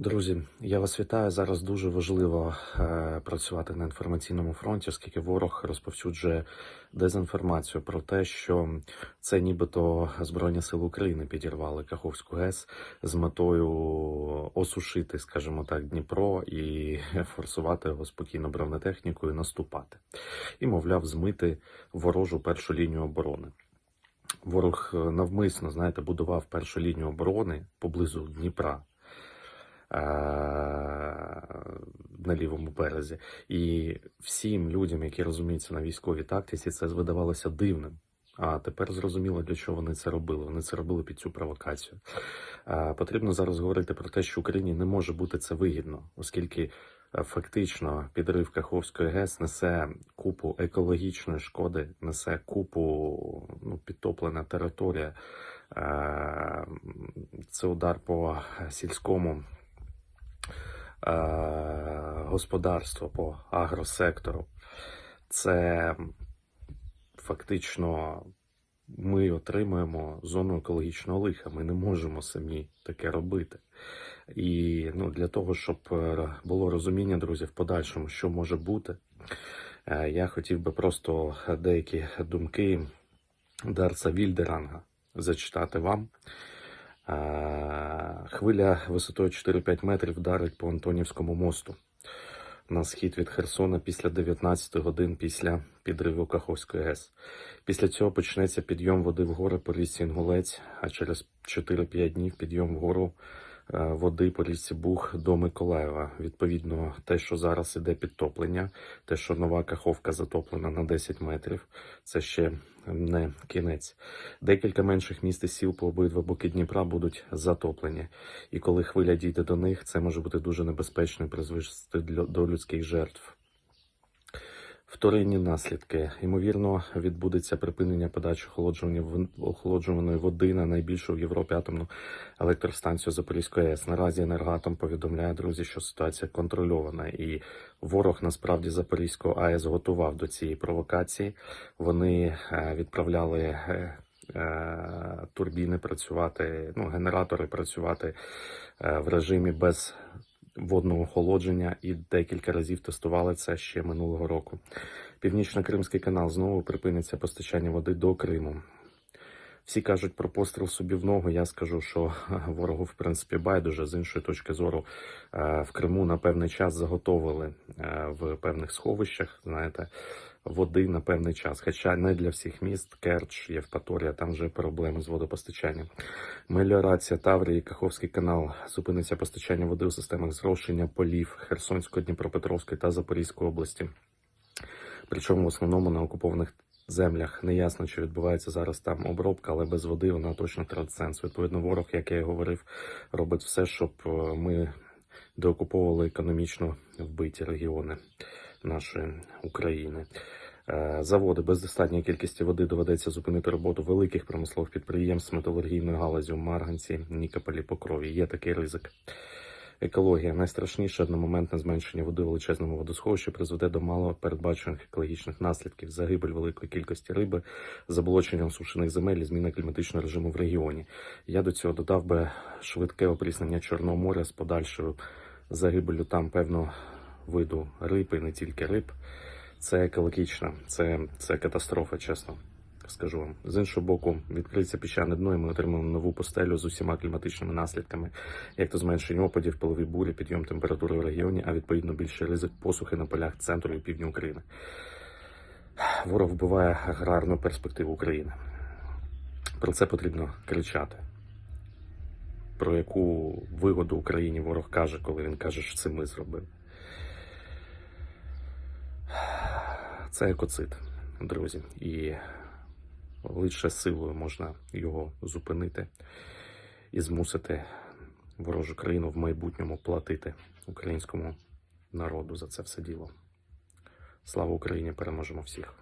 Друзі, я вас вітаю. Зараз дуже важливо е, працювати на інформаційному фронті, оскільки ворог розповсюджує дезінформацію про те, що це нібито Збройні Сили України підірвали Каховську ГЕС з метою осушити, скажімо так, Дніпро і форсувати його спокійно бронетехнікою, наступати і, мовляв, змити ворожу першу лінію оборони. Ворог е, навмисно, знаєте, будував першу лінію оборони поблизу Дніпра на лівому березі. І всім людям, які розуміються на військовій тактиці, це видавалося дивним. А тепер зрозуміло, для чого вони це робили. Вони це робили під цю провокацію. Потрібно зараз говорити про те, що Україні не може бути це вигідно, оскільки е, фактично підрив Каховської ГЕС несе купу екологічної шкоди, несе купу ну, підтоплена територія. Е, Це удар по сільському е, господарству, по агросектору. Це фактично ми отримуємо зону екологічного лиха. Ми не можемо самі таке робити. І ну, для того, щоб е, було розуміння, друзі, в подальшому, що може бути, е, я хотів би просто деякі думки Дарца Вільдеранга зачитати вам. Хвиля висотою 4-5 метрів вдарить по Антонівському мосту на схід від Херсона після 19 годин після підриву Каховської ГЕС. Після цього почнеться підйом води вгору по річці Інгулець, а через 4-5 днів підйом вгору води по річці Буг до Миколаєва. Відповідно, те, що зараз іде підтоплення, те, що нова Каховка затоплена на 10 метрів, це ще не кінець. Декілька менших міст і сіл по обидва боки Дніпра будуть затоплені. І коли хвиля дійде до них, це може бути дуже небезпечно і призвести до людських жертв. Вторинні наслідки. Ймовірно, відбудеться припинення подачі охолоджуваної води на найбільшу в Європі атомну електростанцію Запорізької АЕС. Наразі енергоатом повідомляє друзі, що ситуація контрольована, і ворог насправді Запорізького АЕС готував до цієї провокації. Вони е, відправляли. е, е, Турбіни працювати, ну генератори працювати в режимі без водного охолодження і декілька разів тестували це ще минулого року. Північно-Кримський канал знову припиниться постачання води до Криму. Всі кажуть про постріл собі в ногу. Я скажу, що ворогу в принципі байдуже з іншої точки зору е, в Криму на певний час заготовили е, в певних сховищах. Знаєте, води на певний час. Хоча не для всіх міст, Керч, Євпаторія, там вже проблеми з водопостачанням. Меліорація Таврії, Каховський канал, зупиниться постачання води у системах зрошення полів Херсонської, Дніпропетровської та Запорізької області. Причому в основному на окупованих землях не ясно, чи відбувається зараз там обробка, але без води вона точно втратить сенс. Відповідно, ворог, як я і говорив, робить все, щоб е, ми деокуповували економічно вбиті регіони нашої України. Е, Заводи без достатньої кількості води доведеться зупинити роботу великих промислових підприємств металургійної галузі в Марганці, Нікополі, Покрові. Є такий ризик. Екологія найстрашніше одномоментне зменшення води у величезному водосховищі призведе до мало передбачених екологічних наслідків, загибель великої кількості риби, заболочення осушених земель, і зміна кліматичного режиму в регіоні. Я до цього додав би швидке опріснення Чорного моря з подальшою загибелю там певного виду риб і не тільки риб. Це екологічно, це, це катастрофа, чесно скажу вам. З іншого боку, відкриється піщане дно, і ми отримаємо нову постелю з усіма кліматичними наслідками, як то зменшення опадів, пилові бурі, підйом температури в регіоні, а відповідно більший ризик посухи на полях центру і півдня України. Ворог вбиває аграрну перспективу України. Про це потрібно кричати. Про яку вигоду Україні ворог каже, коли він каже, що це ми зробили. Це екоцид, друзі. І лише силою можна його зупинити і змусити ворожу країну в майбутньому платити українському народу за це все діло. Слава Україні! Переможемо всіх!